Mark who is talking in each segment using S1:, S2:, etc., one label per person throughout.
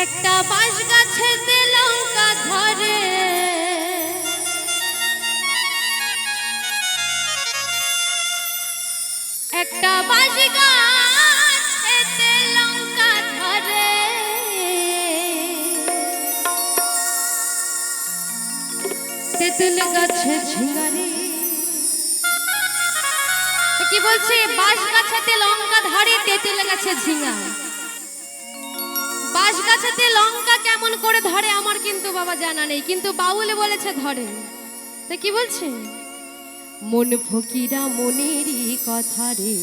S1: একটা বাঁশ গাছেতে লঙ্কা ধরে। একটা বাঁশ গাছেতে লঙ্কা ধরে। তেঁতুল গাছে ঝিঙ্গারি। কি বলছে? বাঁশ গাছেতে লঙ্কা ধরে, তেঁতুল গাছে ঝিঙ্গা বাঁশ গাছেতে লঙ্কা কেমন করে ধরে আমার কিন্তু বাবা জানা নেই, কিন্তু বাউলে বলেছে ধরে। তা কি বলছে? মন ফকিরা মনেরই কথা রে।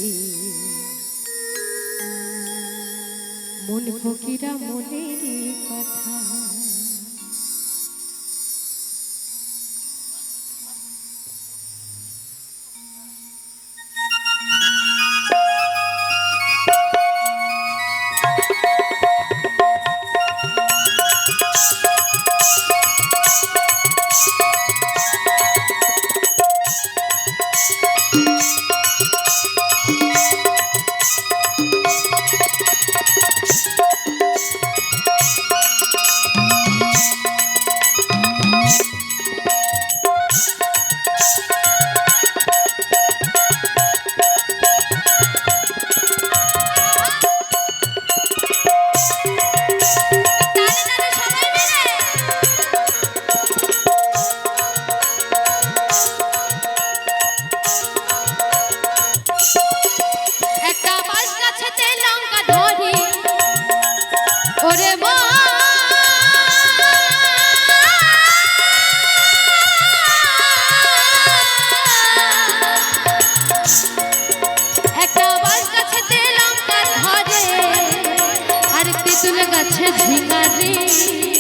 S1: মন ফকিরা মনেরই কথা। তেঁতুল গাছে মন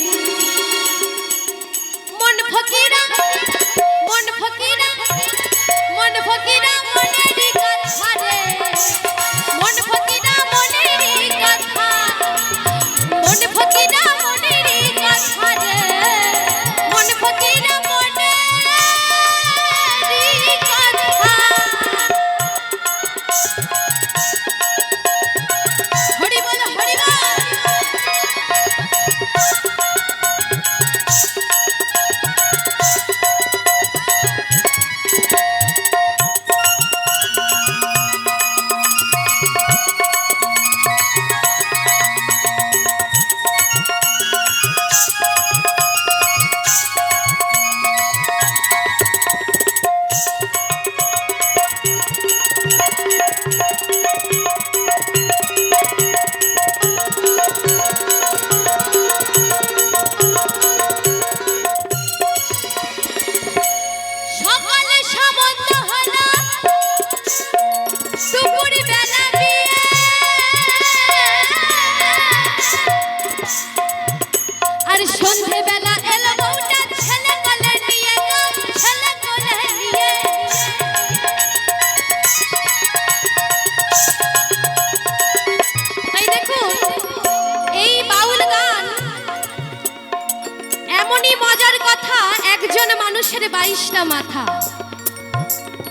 S1: মানুষের বাইশটা মাথা।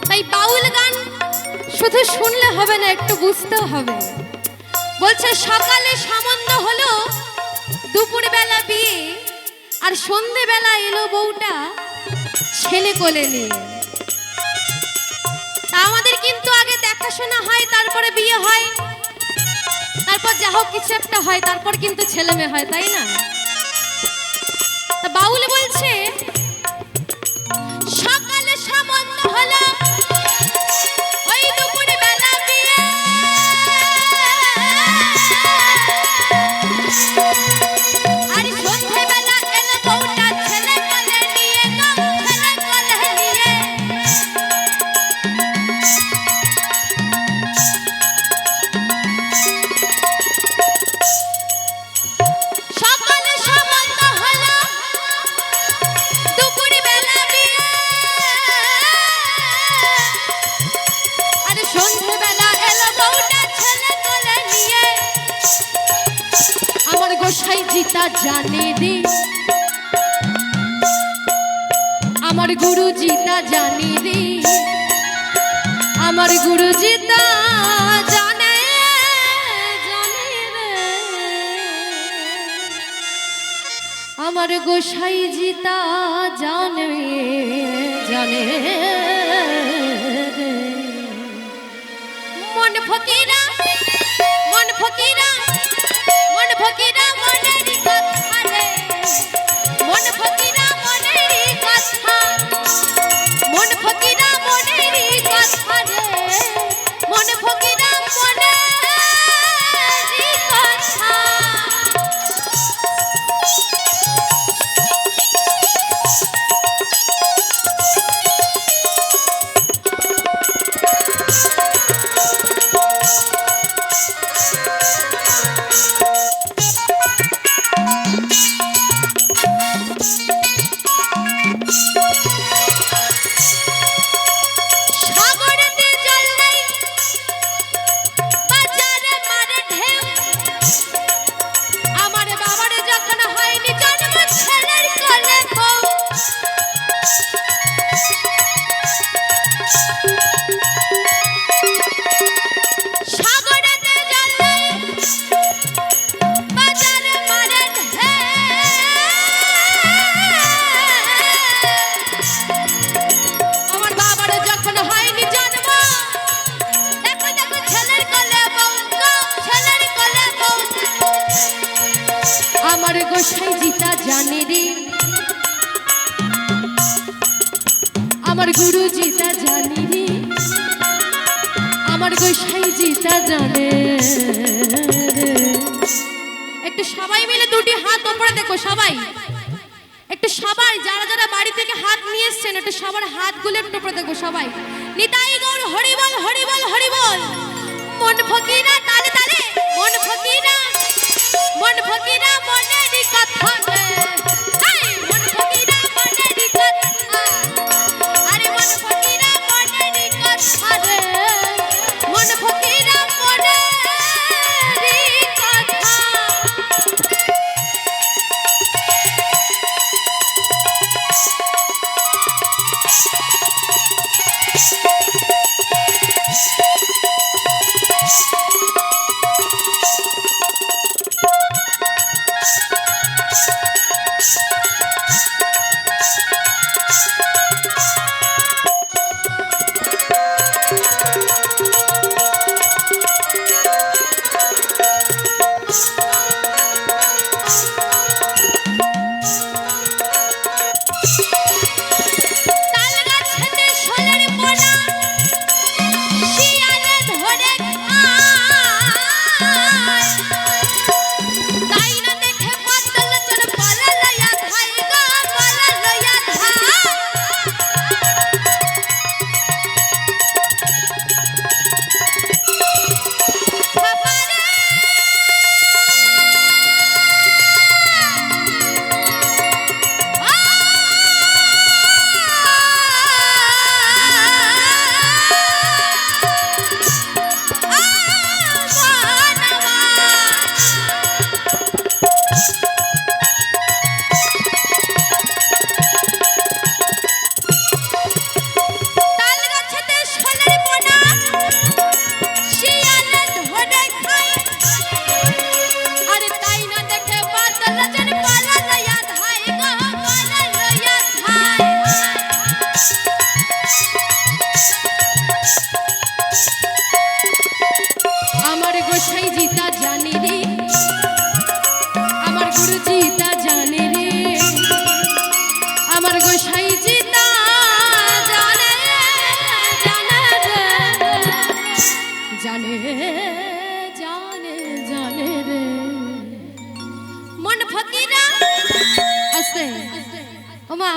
S1: তাই বাউল গান শুধু শুনলে হবে না, একটু বুঝতেও হবে। বলছে, সকালে সামন্ত হলো দুপুর বেলা বিয়ে, আর সন্ধেবেলা এলো বউটা ছেলে কোলে নিয়ে। তা আমাদের কিন্তু আগে দেখাশোনা হয়, তারপরে বিয়ে হয়। তারপর যা হোক, কিছু একটা হয়, তারপর কিন্তু ছেলে মেয়ে হয়, তাই না? বাউল বলছে রাখছি তা জানে রে। আমার গুরুজি তা জানে রে। আমার গুরুজি তা জানে জানে রে। আমার গোসাইজি তা জানে জানে মন ফকিরা মন ফকিরা মন ফকিরা, মন ভগিনী গুরুজি তা জানি আমার গোসাইজি তা জানে একটু সবাই মিলে দুটি হাত ওপরে দেখো, সবাই। একটু সবাই, যারা যারা বাড়ি থেকে হাত নিয়ে এসছেন, একটু সবার হাতগুলো একটু ওপরে দেখো, সবাই। নিতাই গৌর হরিবল হরিবল হরিবল মন ফকিরা, তালে তালে। মন ফকিরা মন ফকিরা মনে কথা।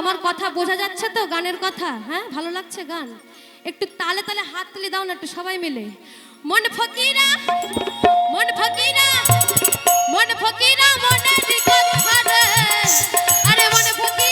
S1: আমার কথা বোঝা যাচ্ছে তো গানের কথা? হ্যাঁ ভালো লাগছে গান? একটু তালে তালে হাত তুলে দাও না একটু সবাই মিলে। মন ফকিরা মন ফকিরা মন ফকিরা মন আরে মন ফকিরা।